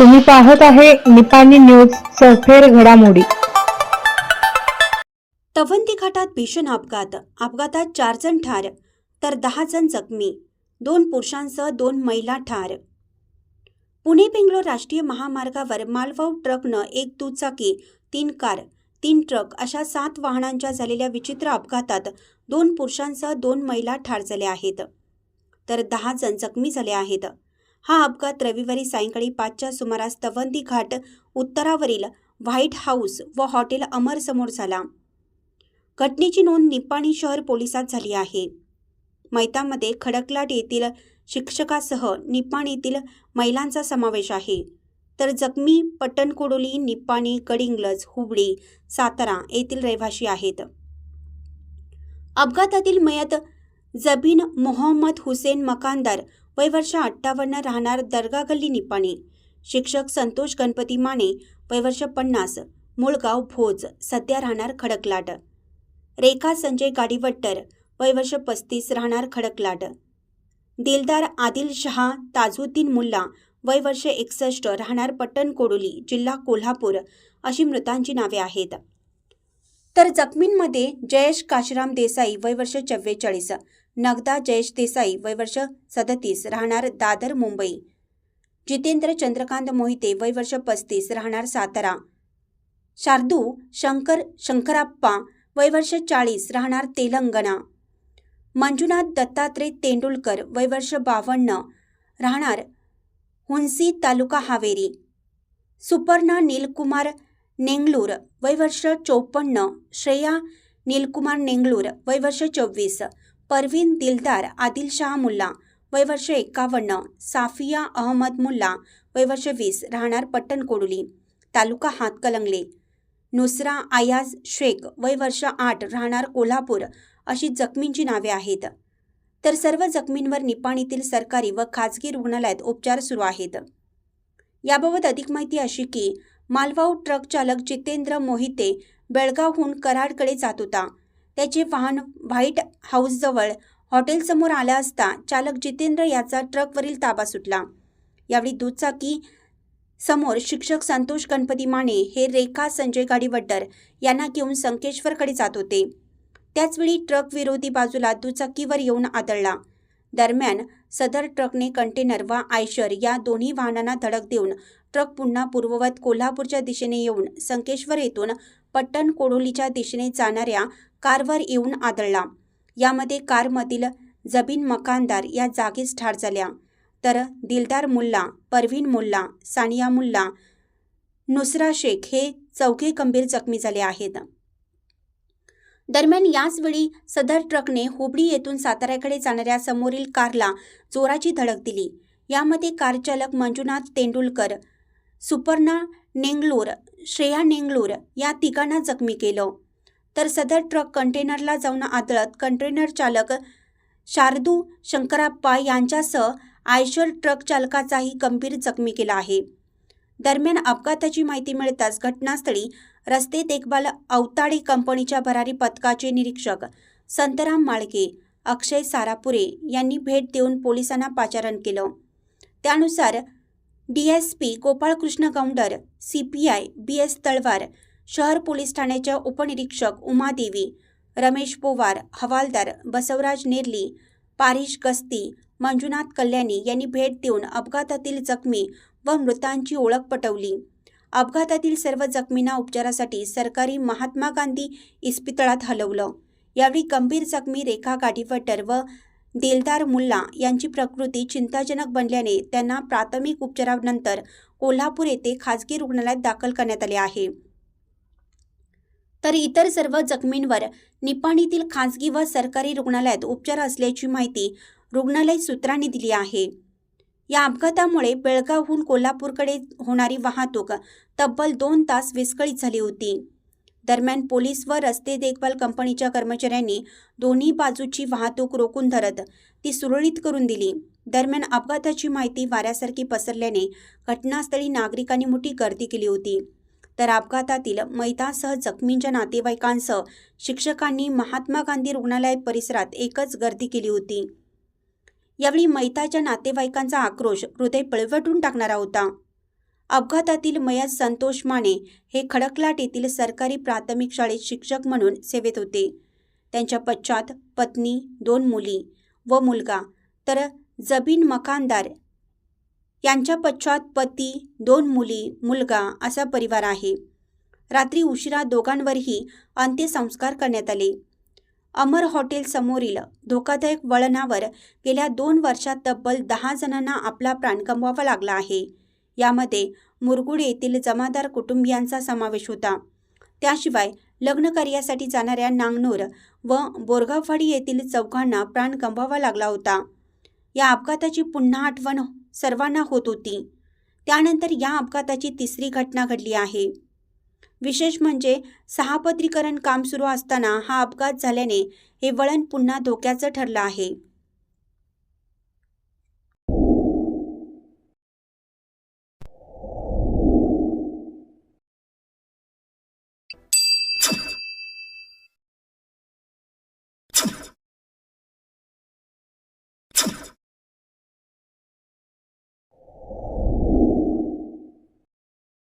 तुम्ही पाहत आहे निपाणी न्यूज सफेर घडामोडी. तवंती घाटात भीषण अपघात. अपघातात चार जण ठार तर दहा जण जखमी दोन पुरुषांसह दोन महिला ठार. पुणे बेंगलोर राष्ट्रीय महामार्गावर मालवाहू ट्रकनं एक दुचाकी तीन कार तीन ट्रक अशा सात वाहनांच्या झालेल्या विचित्र अपघातात दोन पुरुषांसह दोन महिला ठार झाल्या आहेत. तर दहा जण जखमी झाले आहेत. हा अपघात रविवारी सायंकाळी पाचच्या सुमारास तवंदी घाट उत्तरावरील व्हाईट हाऊस व हॉटेल अमर समोर झाला. घटनेची नोंद निपाणी शहर पोलिसात झाली आहे. मैतामध्ये खडकलाट येथील शिक्षकासह निपाणीतील येथील महिलांचा समावेश आहे. तर जखमी पट्टणकोडोली निपाणी गडिंग्लज हुबळी सातारा येथील रहिवाशी आहेत. अपघातातील मयत जबीन मोहम्मद हुसेन मकानदार वय वर्ष अठ्ठावन्न राहणार दर्गा गल्ली निपाणी. शिक्षक संतोष गणपती माने वय वर्ष पन्नास मुळगाव भोज सध्या राहणार खडकलाट. रेखा संजय गाडीवट्टर वय वर्ष पस्तीस राहणार खडकलाट. दिलदार आदिल शहा ताजुद्दीन मुल्ला वय वर्ष एकसष्ट राहणार पट्टण कोडोली जिल्हा कोल्हापूर अशी मृतांची नावे आहेत. तर जखमींमध्ये जयेश काशीराम देसाई वय वर्ष चव्वेचाळीस नगदा जयेश देसाई वय वर्ष सदतीस राहणार दादर मुंबई. जितेंद्र चंद्रकांत मोहिते वय वर्ष पस्तीस राहणार सातारा. शार्दू शंकर शंकराप्पा वय वर्ष चाळीस राहणार तेलंगणा. मंजुनाथ दत्तात्रय तेंडुलकर वय वर्ष बावन्न राहणार हुंसी तालुका हावेरी. सुपर्णा नीलकुमार नेंगलूर वय वर्ष चोपन्न श्रेया नीलकुमार नेंगलूर वय वर्ष चोवीस परवीन दिलदार आदिलशाह मुल्ला वय वर्ष एकावन्न साफिया अहमद मुल्ला वय वर्ष वीस राहणार पट्टण कोडुली तालुका हातकलंगले नुसरा आयाज शेख वय वर्ष आठ राहणार कोल्हापूर अशी जखमींची नावे आहेत. तर सर्व जखमींवर निपाणीतील सरकारी व खाजगी रुग्णालयात उपचार सुरू आहेत. याबाबत अधिक माहिती अशी की मालवाहू ट्रक चालक जितेंद्र मोहिते बेळगावहून कराडकडे जात होता. त्याचे वाहन व्हाईट हाऊसजवळ हॉटेलसमोर आला असता चालक जितेंद्र याचा ट्रकवरील ताबा सुटला. यावेळी दुचाकी समोर शिक्षक संतोष गणपती माने हे रेखा संजय गाडीवड्डर यांना घेऊन संकेश्वरकडे जात होते. त्याचवेळी ट्रक विरोधी बाजूला दुचाकीवर येऊन आदळला. दरम्यान सदर ट्रकने कंटेनर व आयशर या दोन्ही वाहनांना धडक देऊन ट्रक पुन्हा पूर्ववत कोल्हापूरच्या दिशेने येऊन संकेश्वर येथून पट्टण कोडोलीच्या दिशेने जाणाऱ्या कारवर येऊन आदळला. यामध्ये कारमधील जबीन मकानदार या जागीच ठार झाल्या. तर दिलदार मुल्ला परवीन मुल्ला सानिया मुल्ला नुसरा शेख हे चौघे गंभीर जखमी झाले आहेत. दरम्यान याचवेळी सदर ट्रकने हुबळी येथून साताऱ्याकडे जाणाऱ्या समोरील कारला जोराची धडक दिली. यामध्ये कारचालक मंजुनाथ तेंडुलकर सुपर्णा नेंगलोर श्रेया नेंगलोर या तिघांना जखमी केलं. तर सदर ट्रक कंटेनरला जाऊन आदळत कंटेनर चालक शारदू शंकराप्पा यांच्यासह आयशर ट्रक चालकाचाही गंभीर जखमी केला आहे. दरम्यान अपघाताची माहिती मिळताच घटनास्थळी रस्ते देखभाल अवताडे कंपनीच्या भरारी पथकाचे निरीक्षक संतराम माळके अक्षय सारापुरे यांनी भेट देऊन पोलिसांना पाचारण केलं. त्यानुसार D S P Gopalkrishna Gounder C P I B S Talwar शहर पोलीस ठाण्याच्या उपनिरीक्षक उमादेवी रमेश पोवार हवालदार बसवराज नेर्ली पारिश गस्ती मंजुनाथ कल्याणी यांनी भेट देऊन अपघातातील जखमी व मृतांची ओळख पटवली. अपघातातील सर्व जखमींना उपचारासाठी सरकारी महात्मा गांधी इस्पितळात हलवलं. यावेळी गंभीर जखमी रेखा गाडीवटर व दिलदार मुल्ला यांची प्रकृती चिंताजनक बनल्याने त्यांना प्राथमिक उपचारानंतर कोल्हापूर येथे खाजगी रुग्णालयात दाखल करण्यात आले आहे. तर इतर सर्व जखमींवर निपाणीतील खाजगी व सरकारी रुग्णालयात उपचार असल्याची माहिती रुग्णालय सूत्रांनी दिली आहे. या अपघातामुळे बेळगावहून कोल्हापूरकडे होणारी वाहतूक तब्बल दोन तास विस्कळीत झाली होती. दरम्यान पोलीस व रस्ते देखभाल कंपनीच्या कर्मचाऱ्यांनी दोन्ही बाजूची वाहतूक रोखून धरत ती सुरळीत करून दिली. दरम्यान अपघाताची माहिती वाऱ्यासारखी पसरल्याने घटनास्थळी नागरिकांनी मोठी गर्दी केली होती. तर अपघातातील मैतासह जखमींच्या नातेवाईकांसह शिक्षकांनी महात्मा गांधी रुग्णालय परिसरात एकच गर्दी केली होती. यावेळी मैताच्या नातेवाईकांचा आक्रोश हृदय पळवटून टाकणारा होता. अपघातातील मयत संतोष माने हे खडकलाट येथील सरकारी प्राथमिक शाळेत शिक्षक म्हणून सेवेत होते. त्यांच्या पश्चात पत्नी दोन मुली व मुलगा तर जबीन मकानदार यांच्या पश्चात पती दोन मुली मुलगा असा परिवार आहे. रात्री उशिरा दोघांवरही अंत्यसंस्कार करण्यात आले. अमर हॉटेल समोरील धोकादायक वळणावर गेल्या दोन वर्षात तब्बल दहा जणांना आपला प्राण गमवावा लागला आहे. यामध्ये मुरगुड येथील जमादार कुटुंबियांचा समावेश होता. त्याशिवाय लग्नकार्यासाठी जाणाऱ्या नांगनूर व बोरगाववाडी येथील चौघांना प्राण गमवावा लागला होता. या अपघाताची पुन्हा आठवण सर्वांना होत होती. त्यानंतर या अपघाताची तिसरी घटना घडली आहे. विशेष म्हणजे सहापत्रीकरण काम सुरू असताना हा अपघात झाल्याने हे वळण पुन्हा धोक्याचं ठरलं आहे.